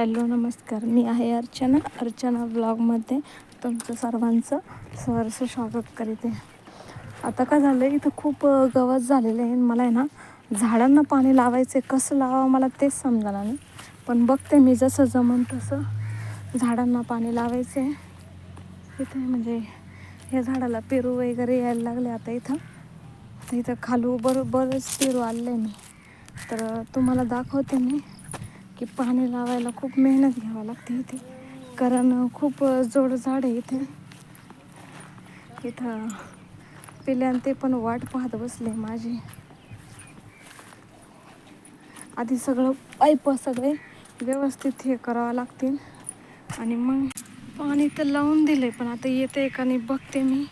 Hello नमस्कार. मी आहे अर्चना अर्चना ब्लॉगमध्ये तुमचं सर्वांचं सहर्ष स्वागत करीत. आहे आता काय झालं आहे इथं खूप गवत झालेलं आहे. मला आहे ना झाडांना पाणी लावायचं आहे कसं लावावं मला तेच समजणार नाही. पण बघते मी जसं जमन तसं झाडांना पाणी लावायचं आहे इथे म्हणजे या झाडाला पेरू वगैरे यायला लागले आता इथं. तर इथं खालू बरोबरच पेरू आलेलं आहे मी. तर तुम्हाला दाखवते मी. की पाणी लावायला खूप मेहनत घ्यावी लागते इथे. कारण खूप जोड झाड आहे इथे. इथं पिल्यान ते पण वाट पाहत बसले माझी. आधी सगळं पाईप सगळे व्यवस्थित हे करावं लागतील. आणि मग पाणी तर लावून दिले पण आता येते का नाही बघते मी.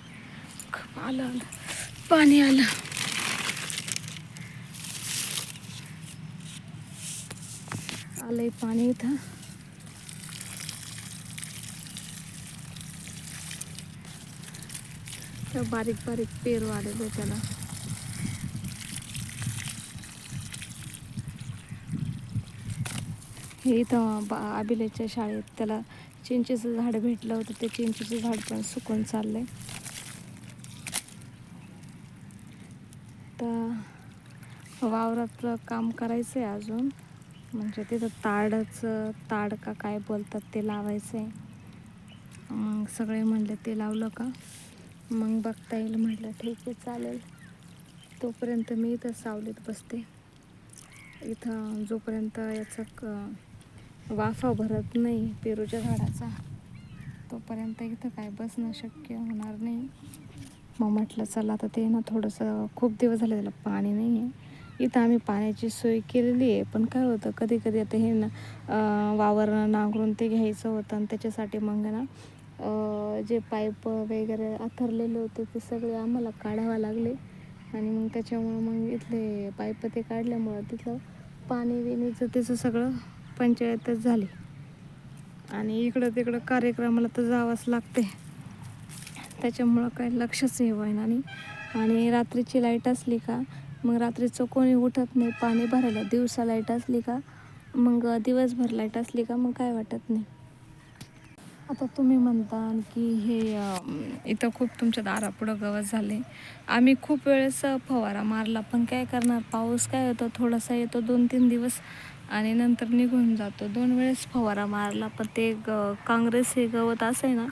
आलं. पाणी आलं. आलंय पाणी इथं. त्या बारीक बारीक पेरू आलेले त्याला. हे इथं बा आबिलेच्या शाळेत त्याला चिंचेचं झाड भेटलं होतं ते चिंचेचं झाड पण सुकून चाललंय. तर वावरातलं काम करायचं आहे अजून. म्हणजे तिथं ताडचं ताड का काय बोलतात ते लावायचं आहे मग सगळे म्हणले ते लावलं का? मग बघता येईल म्हटलं ठीक आहे चालेल. तोपर्यंत मी इथं सावलीत बसते. इथं जोपर्यंत याचं क वाफा भरत नाही पेरूच्या झाडाचा तोपर्यंत इथं काय बसणं शक्य होणार नाही. मग म्हटलं चला आता ते ना थोडंसं खूप दिवस झाले त्याला पाणी नाही आहे इथं आम्ही पाण्याची सोय केलेली आहे. पण काय होतं कधी कधी आता हे ना वावरणं वावर नांगरून ते घ्यायचं होतं आणि त्याच्यासाठी मग ना जे पाईप वगैरे आथरलेले होते ते सगळे आम्हाला काढावे लागले. आणि मग त्याच्यामुळं मग इथले पाईप ते काढल्यामुळं तिथलं पाणी विणीचं त्याचं सगळं पंचायतच झाली. आणि इकडं तिकडं कार्यक्रमाला तर जावंच लागते. त्याच्यामुळं काही लक्षच हे होईना आणि आणि रात्रीची लाइट असली का मग रात्रीचं कोणी उठत नाही पाणी भरायला दिवसा लाइट असली का? मग दिवसभर लाइट असली का? मग काय वाटत नाही. आता तुम्ही म्हणता की हे इथं खूप तुमच्या दारापुढं गवत झाले. आम्ही खूप वेळेस फवारा मारला पण काय करणार? पाऊस काय होतो? थोडासा येतो दोन तीन दिवस आणि नंतर निघून जातो. दोन वेळेस फवारा मारला पण ते ग काँग्रेस हे गवत असं आहे ना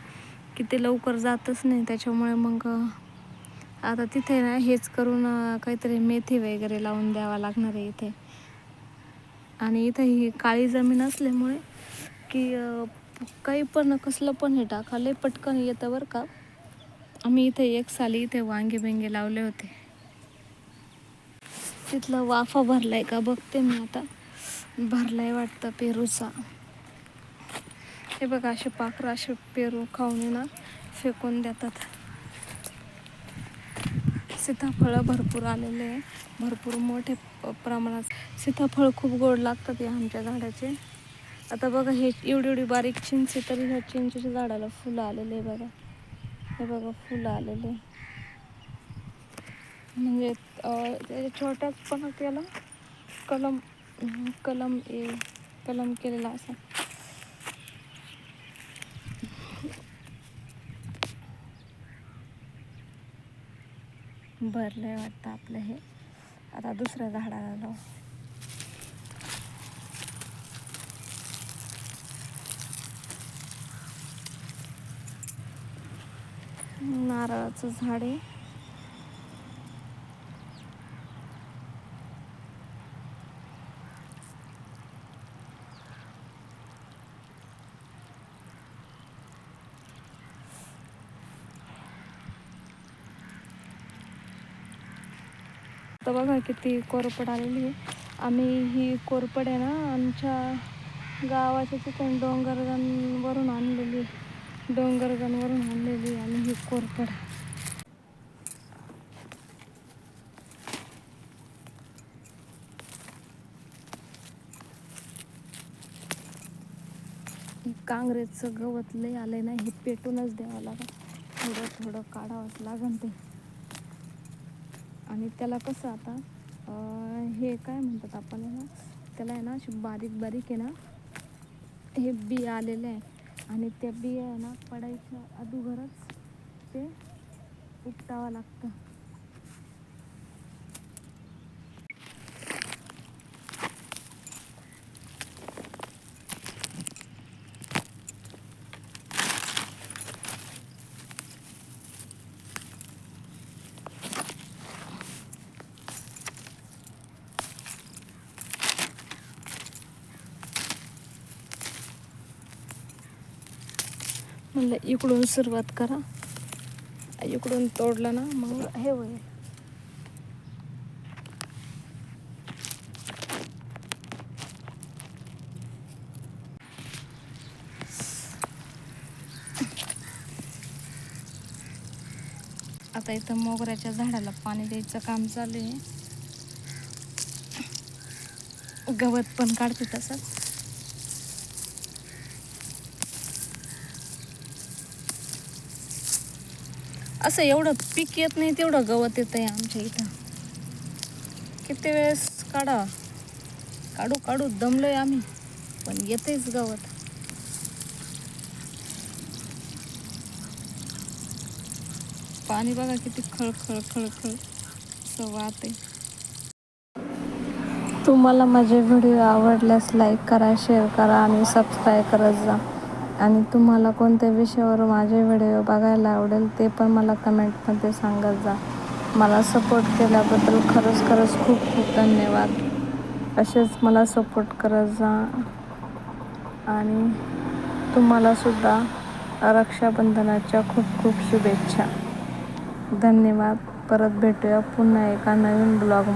की ते लवकर जातच नाही. त्याच्यामुळे मग आता तिथे ना हेच करून काहीतरी मेथी वगैरे लावून द्यावा लागणार आहे इथे. आणि इथं ही काळी जमीन असल्यामुळे की काही पण कसलं पण हे टाकाले पटकन येतं बरं का. आम्ही इथे एक साली इथे वांगे बिंगे लावले होते. तिथलं वाफा भरलाय का बघते मी आता. भरलाय वाटतं पेरूचा. हे बघा असे पाखरं असे पेरू खाऊन ना फेकून देतात. सीताफळं भरपूर आलेले आहे. भरपूर मोठे प्रमाणात सीताफळ खूप गोड लागतात या आमच्या झाडाचे. आता बघा हे एवढी एवढी बारीक चिंच आहे तरी ह्या चिंचेच्या झाडाला फुलं आलेले आहे बघा. हे बघा फुलं आलेले म्हणजे अं, पण त्याला कलम कलम ए कलम केलेला असा. भरलंय वाटतं आपलं हे. आता दुसऱ्या झाडाला लावू. नारळाचं झाड आहे. तर बघा किती कोरपड आलेली आहे. आम्ही ही कोरपड आहे ना आमच्या गावाच्या तिथून डोंगरगणवरून आणलेली डोंगरगणवरून आणलेली आणि ही कोरपड. काँग्रेसचं गवत लय आलंय ना हे पेटूनच द्यावं लागेल. थोडं थोडं काढावंच लागेल ते. आणि त्याला कसं आता हे काय म्हणतात आपण आहे ना त्याला आहे ना अशी बारीक बारीक आहे ना हे बिया आलेले आहे. आणि त्या बिया आहे ना पडायच्या अगोदरच ते उपटावं लागतं. म्हणलं इकडून सुरुवात करा. इकडून तोडलं ना मग हे होईल. आता इथं मोगऱ्याच्या झाडाला पाणी द्यायचं काम चालू आहे. गवत पण काढते तसंच. असं एवढं पीक येत नाही तेवढं गवत येत आहे आमच्या इथं. किती वेळेस काढा. काढू काढू दमलोय आम्ही. पण येतेच गवत. पाणी बघा किती खळ खळ खळ खळ आहे तुम्हाला माझे व्हिडिओ आवडल्यास लाईक करा शेअर करा आणि सबस्क्राईब करत जा. आणि तुम्हाला कोणत्या विषयावर माझे व्हिडिओ बघायला आवडेल ते पण मला कमेंटमध्ये सांगत जा. मला सपोर्ट केल्याबद्दल खरंच खरंच खूप खूप धन्यवाद. असेच मला सपोर्ट करत जा. आणि तुम्हालासुद्धा रक्षाबंधनाच्या खूप खूप शुभेच्छा. धन्यवाद. परत भेटूया पुन्हा एका नवीन ब्लॉगमध्ये